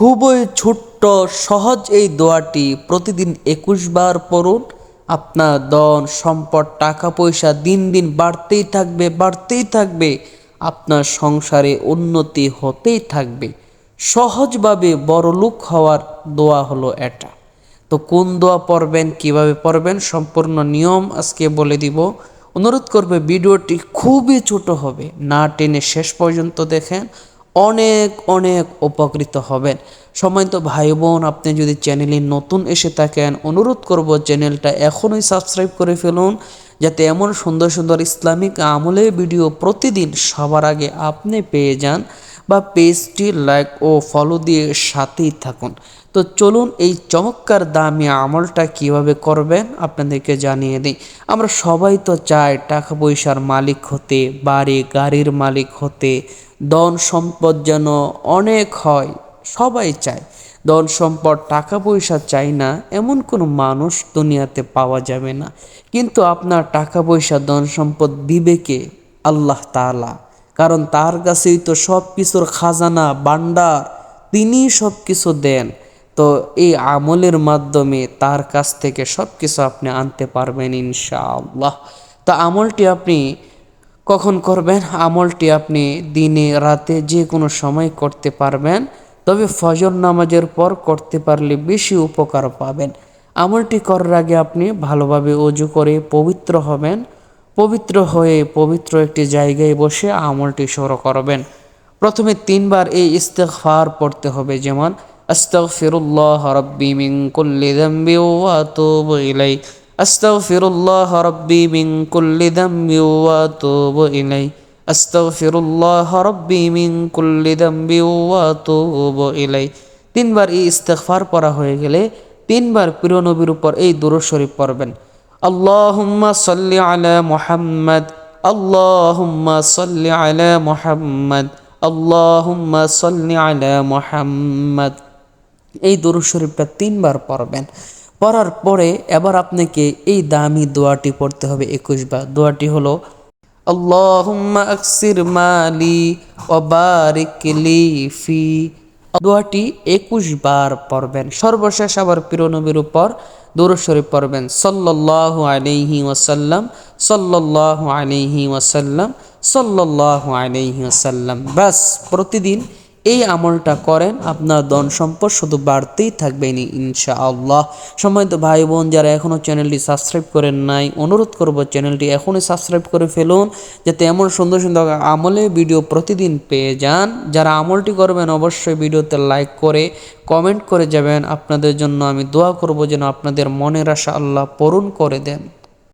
খুবই ছোট্ট, সহজ এই দোয়াটি প্রতিদিন একুশ বার পড়ুন। আপনার ধন, সম্পদ, টাকা, পয়সা দিন দিন বাড়তেই থাকবে বাড়তেই থাকবে। আপনার সংসারে উন্নতি হতেই থাকবে। সহজভাবে বড়লোক হওয়ার দোয়া হলো এটা। তো কোন দোয়া পড়বেন, কীভাবে পড়বেন, সম্পূর্ণ নিয়ম আজকে বলে দিব। অনুরোধ করবে, ভিডিওটি খুবই ছোট হবে, না টেনে শেষ পর্যন্ত দেখেন। অনেক অনেক উপকৃত হবেন। সময়ত ভাই বোন আপনি যদি চ্যানেলে নতুন এসে থাকেন, অনুরোধ করব চ্যানেলটা এখনই সাবস্ক্রাইব করে ফেলুন, যাতে এমন সুন্দর সুন্দর ইসলামিক আমলের ভিডিও প্রতিদিন সবার আগে আপনি পেয়ে যান বা পেজটি লাইক ও ফলো দিয়ে সাথেই থাকুন। তো চলুন এই চমৎকার দামি আমলটা কীভাবে করবেন আপনাদেরকে জানিয়ে দিই। আমরা সবাই তো চাই টাকা পয়সার মালিক হতে, বাড়ি, গাড়ির মালিক হতে ধন সম্পদ যেন অনেক হয়, সবাই চায়। ধন সম্পদ, টাকা পয়সা চাই না, এমন কোনো মানুষ দুনিয়াতে পাওয়া যাবে না। কিন্তু আপনার টাকা পয়সা, ধন সম্পদ বিবেকে আল্লাহ তাআলা। কারণ তার কাছেই তো সব কিছুর খাজানা বান্ডার তিনি সব কিছু দেন। তো এই আমলের মাধ্যমে তার কাছ থেকে সব কিছু আপনি আনতে পারবেন ইনশাআল্লাহ। তো আমলটি আপনি কখন করবেন? আমলটি আপনি দিনে, রাতে যে কোনো সময় করতে পারবেন। তবে ফজর নামাজের পর করতে পারলে বেশি উপকার পাবেন। আমলটি করার আগে আপনি ভালোভাবে অজু করে পবিত্র হবেন। পবিত্র হয়ে পবিত্র একটি জায়গায় বসে আমলটি শুরু করবেন। প্রথমে তিনবার এই ইস্তেগফার পড়তে হবে। যেমন, আস্তাগফিরুল্লাহ রাব্বি মিন কুল্লি যামবি ওয়া আস্তাগফিরুল্লাহ রাব্বি মিন কুল্লি যামবি ওয়া আতুবু ইলাই আস্তাগফিরুল্লাহ রাব্বি মিন কুল্লি যামবি ওয়া আতুবু ইলাই তিনবার এই ইস্তেগফার পড়া হয়ে গেলে তিনবার প্রিয় নবীর উপর এই দুরূদ শরীফ পড়বেন। আল্লাহুম্মা সাল্লি আলা মুহাম্মদ, আল্লাহুম্মা সাল্লি আলা মুহাম্মদ, আল্লাহুম্মা সাল্লি আলা মুহাম্মদ। এই দরুদ শরীফটা তিনবার পড়বেন। পড়ার পরে এবার আপনাকে এই দামি দোয়াটি পড়তে হবে একুশ বার। দোয়াটি হলো, আল্লাহুম্মা মালি ও বারিক লি ফি। দোয়াটি একুশ বার পড়বেন। সর্বশেষ আবার পিরনবীর উপর দরুদ শরীফ পড়বেন। সাল্লাল্লাহু আলাইহি ওয়াসাল্লাম, সাল্লাল্লাহু আলাইহি ওয়াসাল্লাম, সাল্লাল্লাহু আলাইহি ওয়াসাল্লাম। ব্যাস, প্রতিদিন এই আমলটা করেন, আপনার ধন সম্পদ শুধু বাড়তেই থাকবেন ইনশাআল্লাহ। সময়ত ভাই বোন যারা এখনও চ্যানেলটি সাবস্ক্রাইব করেন নাই, অনুরোধ করব চ্যানেলটি এখনই সাবস্ক্রাইব করে ফেলুন, যাতে এমন সুন্দর সুন্দর আমলে ভিডিও প্রতিদিন পেয়ে যান। যারা আমলটি করবেন, অবশ্যই ভিডিওতে লাইক করে, কমেন্ট করে যাবেন। আপনাদের জন্য আমি দোয়া করব যেন আপনাদের মনের আশা আল্লাহ পূরণ করে দেন।